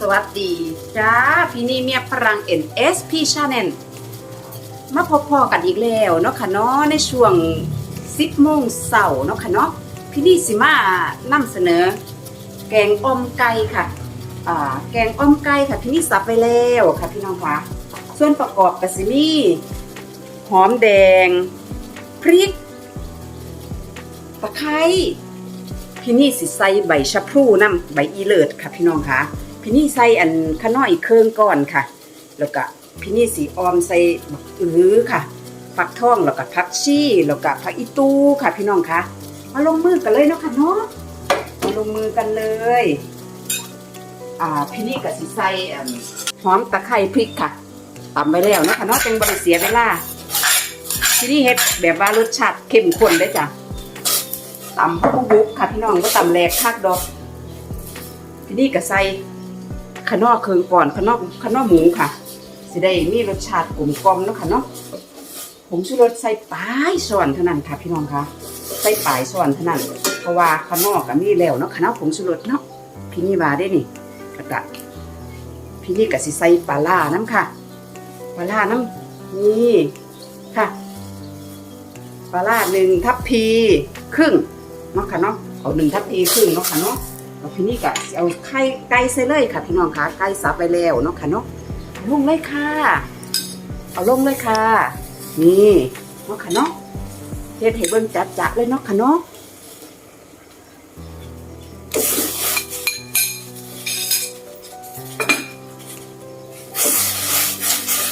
สวัสดีจ้าพี่นี่เมียพลัง NSP Channel มาพบพอกันอีกแล้วเนาะค่ะเนาะในช่วง10โมงเสาร์เนาะค่ะเนาะพี่นี่สิมานำเสนอ แกงออมไก่ค่ะอ่าแกงอ่อมไก่ค่ะพี่นี่สับไปแล้วค่ะพี่น้องคะส่วนประกอบก็สิมีหอมแดง พริกตะไคร้พี่นี่สิใส่ใบชะพลูน้ำใบอีเลิศค่ะพี่น้องคะ พี่นี่ใส่อันข้าน้อยเครื่องก่อนค่ะ แล้วก็พี่นี่สีออมใส่บักอื้อค่ะผักท่องแล้วก็ผักชีแล้วก็ผักอีตูค่ะ พี่น้องคะมาลงมือกันเลยเนาะค่ะเนาะมาลงมือกันเลย อ่าพี่นี่ก็สิใส่อันหอมตะไคร้พริกค่ะตำไปแล้วเนาะคะเนาะจังบริเสียเวลาพี่นี่เฮ็ดแบบว่ารสชาติเข้มข้นได้จ้ะตำผู้บุกค่ะพี่น้องก็ตำแหลกคักดอก ทีนี้ก็ใส่ ขนอเคืองก่อนขนอขนอหมูค่ะสิได้มีรสชาติกลมกลมเนาะค่ะเนาะผงชูรสใส่ปลายส่วนเท่านั้นค่ะ พี่น้องค่ะใส่ปลายส่วนเท่านั้น เพราะว่าขนอก็มีแล้วเนาะขนอผงชูรสเนาะพี่นี่วาได้นี่แล้วก็พี่นี่ก็สิใส่ปลาล่าน้ำค่ะปลาล่าน้ำนี่ค่ะปลาล่าหนึ่งทัพพีครึ่งเนาะค่ะเนาะเอาหนึ่งทัพพีครึ่งเนาะค่ะเนาะ แล้วพี่นี่ก็เอาไข่ไก่ใส่เลยค่ะพี่น้องคะไก่สับไปแล้วเนาะค่ะเนาะลงเลยค่ะ เอาลงเลยค่ะ นี่เนาะค่ะเนาะเฮ็ดให้เบิ่งจัดจัเลยเนาะค่ะเนาะ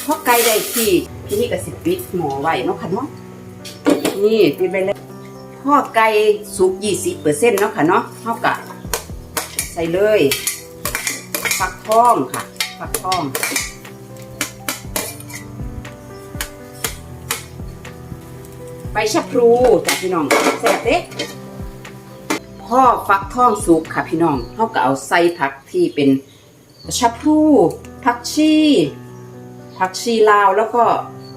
พอไก่ได้ที่พี่นี่ก็สิปิดหม้อไว้เนาะค่ะเนาะนี่ปิดไปเลยพ่อไก่สุกยี่สิบเปอร์เซ็นต์เนาะค่ะเนาะเท่ากับ ใส่เลยฟักทองค่ะฟักทองใบชะพลูจ้ะพี่น้องแซ่บเด้พ่อฟักทองสุกค่ะพี่น้องเท่ากับเอาใส่ผักที่เป็นชะพลูผักชีผักชีลาวแล้วก็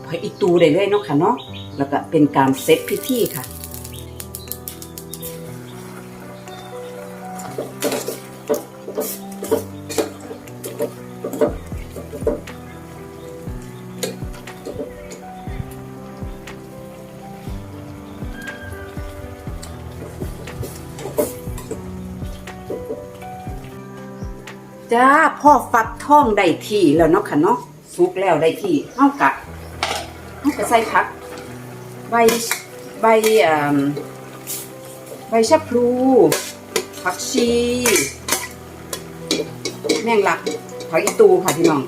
ผักอีตูได้เลยเนาะค่ะเนาะแล้วก็เป็นการเซตพิธีค่ะ จ้าพ่อฟักท่องได้ที่แล้วเนาะค่ะเนาะสุกแล้วได้ที่เท่ากับเท่ากับใส่ผัก ใบใบอ่าใบชะพลูผักชี แมงลัก ผักอีตูค่ะพี่น้อง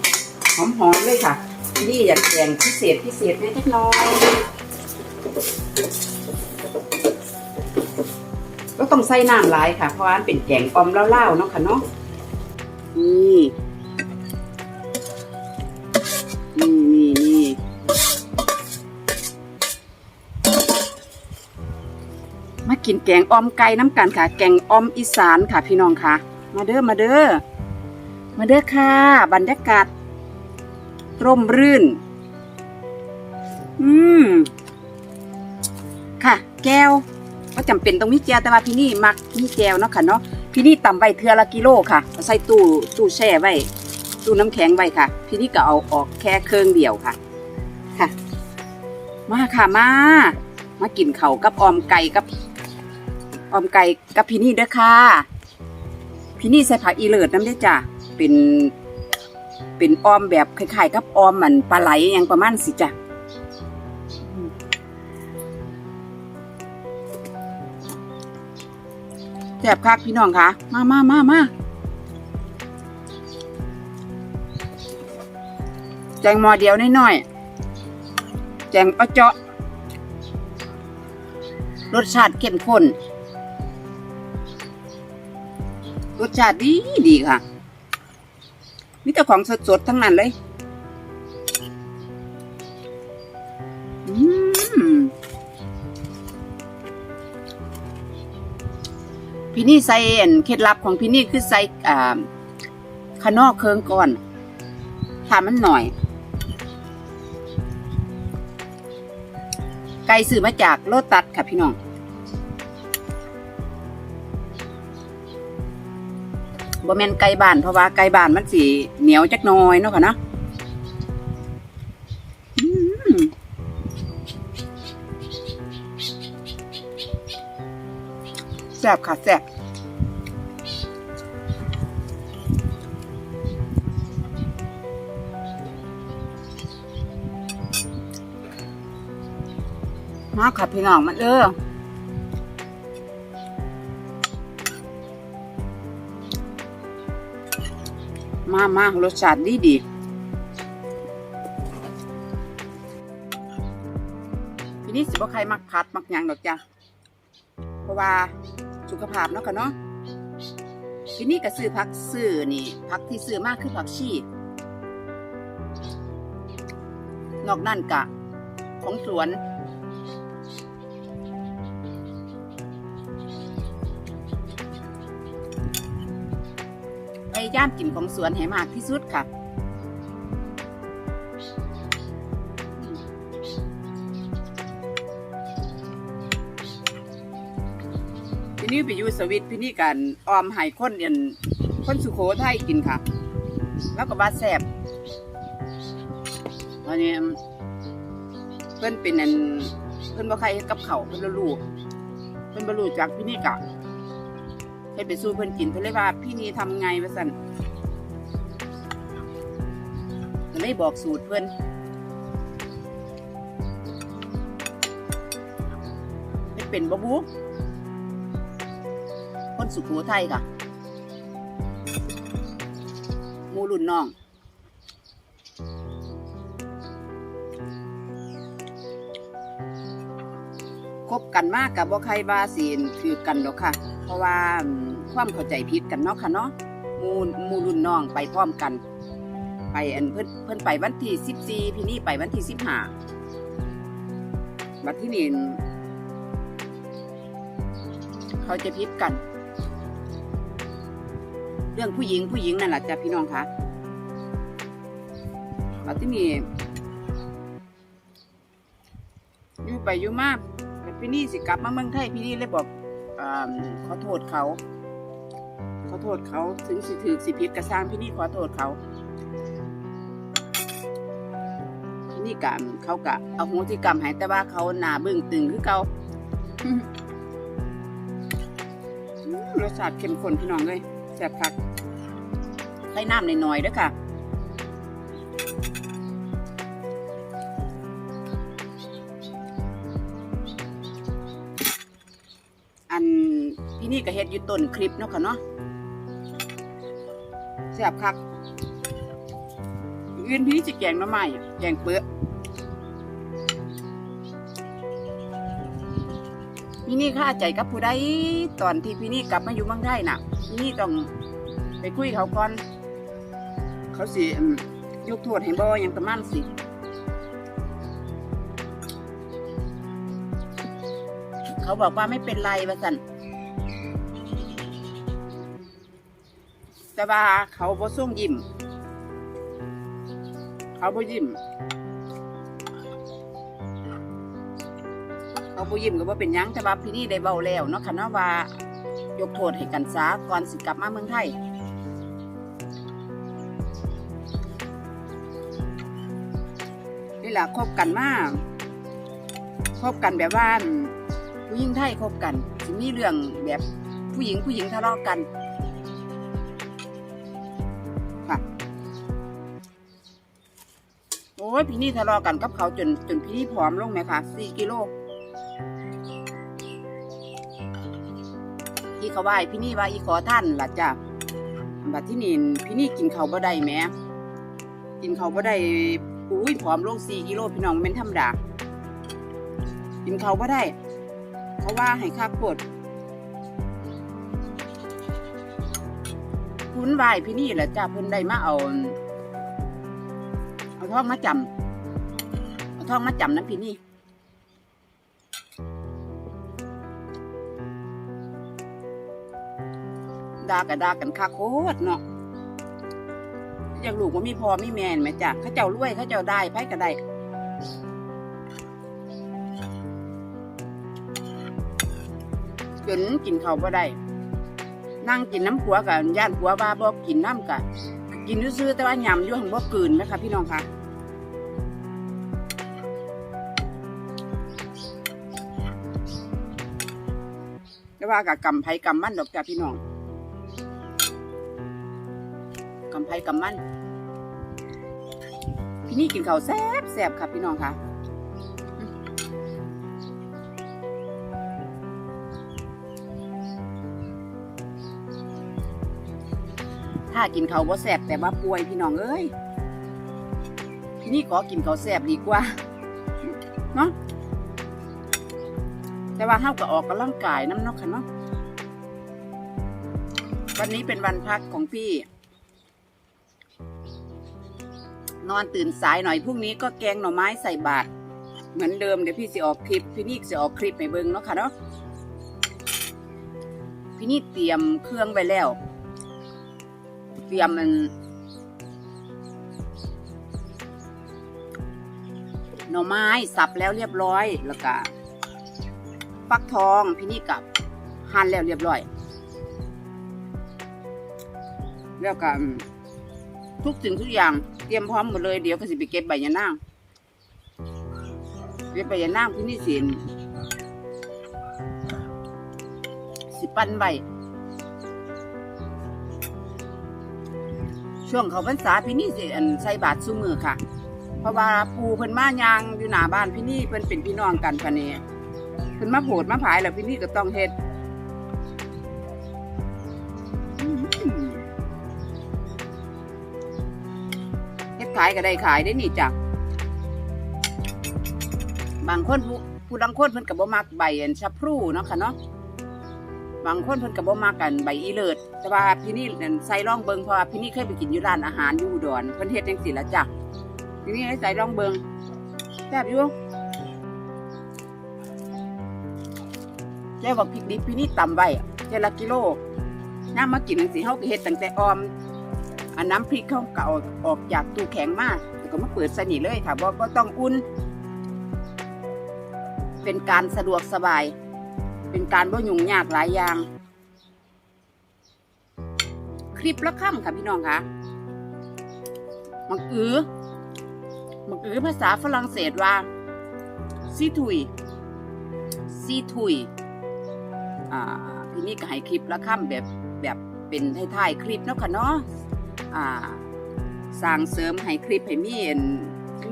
หอมๆเลยค่ะ นี่อยากแกงพิเศษพิเศษนิดน้อยก็ต้องใส่น้ำหลายค่ะ เพราะว่ามันเป็นแกงอมเล่าๆเนาะค่ะเนาะนี่นี่นี่นี่มากินแกงอมไก่น้ำกันค่ะ แกงอมอีสานค่ะพี่น้องค่ะ มาเด้อมาเด้อ มาเด้อค่ะ บรรยากาศ ร่มรื่น อืม ค่ะ แก้ว ก็จำเป็นต้องมีแก้วแต่ว่าพี่นี่มักมีแก้วเนาะค่ะเนาะพี่นี่ตำไว้เทือละกิโลค่ะใส่ตู้ตู้แช่ไว้ตู้น้ำแข็งไว้ค่ะ พี่นี่ก็เอาออกแค่เครื่องเดียวค่ะ ค่ะ มาค่ะมา มากินเขากับออมไก่กับออมไก่กับพี่นี่เด้อค่ะ พี่นี่ใส่ผักอีเลิศน้ำได้จ้ะ เป็นเป็นออมแบบคล้ายๆกับออมมันปลาไหลอยังประมาณสิจ้ะแซ่บคักพี่น้องคะมามามามาแจงมอเดียวน้อยๆแจงเอาเจาะ รสชาติเข้มข้น รสชาติดีดีค่ะ มีแต่ของสดๆทั้งนั้นเลยอืมพี่นี่ใส่อันเคล็ดลับของพี่นี่คือใส่อ่าขนอกเคืองก่อนทามันหน่อย ไก่ซื้อมาจากโลตัสค่ะพี่น้อง บ่แม่นไก่บ้านเพราะว่าไก่บ้านมันสิเหนียวจักน่อยเนาะค่ะเนาะแซ่บค่ะแซ่บมาค่ะพี่น้องมันเด้อ มากมากรสชาติดีดีทีนี้สิบ่ใครมักผัดมักยังดอกจ้ะเพราะว่าสุขภาพเนาะค่ะเนาะทีนี้ก็ซื้อผักซื้อนี่ผักที่ซื้อมากคือผักชีนอกนั่นกะ ของสวน ยายามกินของสวนให้มากที่สุดค่ะพี่นี่ไปอยู่สวิตพี่นี่กันออมไห้คนเรียนคนสุโขทัยกินค่ะ แล้วก็บาแซบตอนนี้เพิ่อนเป็นอันเพิ่อนบ่ใครกับเขาเพิ่นบ่รู้เพิ่นบ่รู้จักพี่นี่กะ ให้ไปสู้เพิ่นกินเพิ่นเลยว่าพี่นี่ทำไงวะสันก็เลยบอกสูตรเพิ่นให้เป็นบะบูคนสุโขทัยค่ะมูรุ่นน้องคบกันมากกับว่าใครบาสีนคือกันดอกค่ะ เพราะว่าความเข้าใจผิดกันเนาะค่ะเนาะมูมูรุ่นน้องไปพร้อมกัน ไปอันเพิ่นเพิ่นไปวันที่สิบสี่พี่นี่ไปวันที่สิบห้าบัดที่นี่เขาจะพิดกัน เรื่องผู้หญิงผู้หญิงนั่นแหละจ้ะพี่น้องคะบัดที่นี่อยู่ไปอยู่มาแต่พี่นี่สิกลับมาเมืองไทยพี่นี่เลยบอก ขอโทษเขา ขอโทษเขาถึงสิถือสิผิดกระซ้างพี่นี่ขอโทษเขาพี่นี่กะเขากะเอาหสิกรรมให้แต่ว่าเขาหนาบึ้งตึงคือเขารสชาติเข้มข้นพี่น้องเลยแซ่บคักใส่น้ำหน่อยๆด้วยค่ะ ต้นคลิปเนาะค่ะเนาะแซ่บคักอื่นพี่นี่สิแกงน้ำไม้แกงเปื้อพี่นี่ค่าใจกับผู้ใดตอนที่พี่นี่กลับมาอยู่เมืองไทยน่ะพี่นี่ต้องไปคุยเขาก่อน เขาสิยกโทษให้บ่หยังประมาณสิเขาบอกว่าไม่เป็นไรว่าสัน แต่ว่าเขาบ่ส่งยิ้มเขาบ่ยิ้มเขาบ่ยิ้มก็บ่เป็นหยังแต่ว่าพี่นี่ได้เบาแล้วเนาะค่ะเนาะว่ายกโทษให้กันซะก่อนสิกลับมาเมืองไทยนี่แหละคบกันมาคบกันแบบว่าผู้หญิงไทยคบกันสิมีเรื่องแบบผู้หญิงผู้หญิงทะเลาะกัน ยพี่นี่ทะเลาะกันกับเขาจนจนพี่นี่ผอมลงไหมคะสี่กิโลพี่เขาว่าพี่นี่ว่าอีขอท่านล่ะจ้ะบัดที่นี่พี่นี่กินเขาบ่ได้แหมกินเขาบ่ได้อุ้ยผอมลงสี่กิโลพี่น้องเป็นธรรมดากินเขาบ่ได้เขาะว่าให้ค่าปวดคุณวายพี่นี่แหละจ้าเพิ่นได้มาเอา ทองมาจำเอาทองมาจำนะพี่นี่ด่ากันด่ากันคักโคตรเนาะอยากลูกว่ามีพอมีแม่นไหมจ้ะเขาเจ้ารวยเขาเจ้าได้ไผก็ได้จนกินเขาวบ่ได้ นั่งกินน้ำผัวกับย่านผัวว่าบ่กินน้ำกะกินซื่อแต่ว่ายำยู่หังบ่กืนนะคะพี่น้องคะ ว่ากับกำไผกำมันดอกจ้าพี่น้องกำไผกำมันพี่นี่กินข้าวแซ่บแซ่บค่ะพี่น้องค่ะถ้ากินข้าวบ่แซ่บแต่ว่าป่วยพี่น้องเอ้ยพี่นี่ขอกินข้าวแซ่บดีกว่า เนาะ แต่ว่าเฮาก็ออกกำลังกายน้ำเนาะค่ะเนาะวันนี้เป็นวันพักของพี่ นอนตื่นสายหน่อยพรุ่งนี้ก็แกงหน่อไม้ใส่บาตรเหมือนเดิมเดี๋ยวพี่สิออกคลิป พี่นี่สิออกคลิปให้เบิ่งเนาะค่ะเนาะพี่นี่เตรียมเครื่องไว้แล้ว เตรียมมันหน่อไม้สับแล้วเรียบร้อยแล้วก็ ฟักทองพี่นี่กับหั่นแล้วเรียบร้อย แล้วก็อืมทุกสิ่งทุกอย่างเตรียมพร้อมหมดเลยเดี๋ยวก็สิไปเก็บใบยะนางเก็บใบยะนางพี่นี่สินสิปั้นใบช่วงเขาพรรษาพี่นี่สิอันใส่บาตรซุมือค่ะ เพราะว่าปูเพิ่นมายางอยู่หน้าบ้านพี่นี่เพิ่นเป็นพี่น้องกันค่ะนี่ พิ่นมาโผดมาผายแล้วพี่นี่ก็ต้องเฮ็ดอื้อหือเฮ็ดขายก็ได้ขายได้นี่จ้ะบางคนผู้ผู้ลังคนเพิ่นก็บ่มักใบอันชะพลูเนาะค่ะเนาะบางคนเพิ่นก็บ่มากกันใบอีเลิศแต่ว่าพี่นี่นั่นใส่ร่องเบิงเพราะว่าพี่นี่เคยไปกินอยู่ร้านอาหารอยู่อุดรเพิ่นเฮ็ดจังซี่ละจ้ะพี่นี่ให้ใส่ร่องเบิงแซ่บอยู่ แก้วบักพริกดิบพี่นี่ตำไว้เจดละกิโลน้ำมากินจังซี่เฮาก็เฮ็ดตั้งแต่ออมอันน้ำพริกเขาก็เอาออกจากตู้แข็งมาแล้วก็มาเปิดใส่นี่เลยค่ะบ่บ่ต้องอุ่น เป็นการสะดวกสบาย เป็นการบ่ยุ่งยากหลายอย่าง คลิปละค่ำค่ะพี่น้องคะมักอือมักอือภาษาฝรั่งเศสว่าซีทุยซีทุย อ่าพี่นี่ก็ให้คลิปละค่ำแบบแบบเป็นท้ายๆคลิปเนาะค่ะเนาะอ่าสร้างเสริมให้คลิปให้มีอัน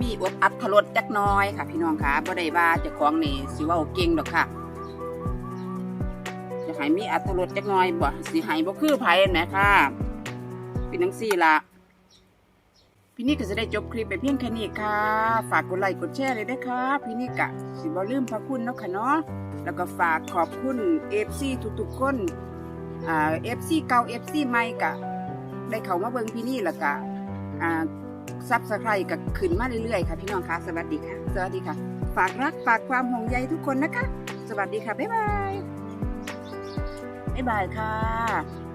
มีอดอัดทรสจักน้อยค่ะ พี่น้องคะบ่ได้ว่าเจ้าของนี่สิว้าเก่งดอกค่ะจะให้มีอัตรสจักน่อยบ่สิให้บ่คือไผนะคะเป็นจังซี่ละพี่นี่ก็จะได้จบคลิปไปเพียงแค่นี้ค่ะ ฝากกดไลค์กดแชร์เลยนะคะพี่นี่กะสิบ่ลืมพระคุณเนาะค่ะเนาะ แล้วก็ฝากขอบคุณ FC ทุกๆคนอ่า FC เก่า FC ใหม่กะได้เข้ามาเบิ่งพี่นี่แล้วกะอ่าซับสไครต์กับขึ้นมาเรื่อยๆค่ะพี่น้องคะสวัสดีค่ะ สวัสดีค่ะ ฝากรักฝากความห่วงใยทุกคนนะคะ สวัสดีค่ะ บ๊ายบาย บ๊ายบายค่ะ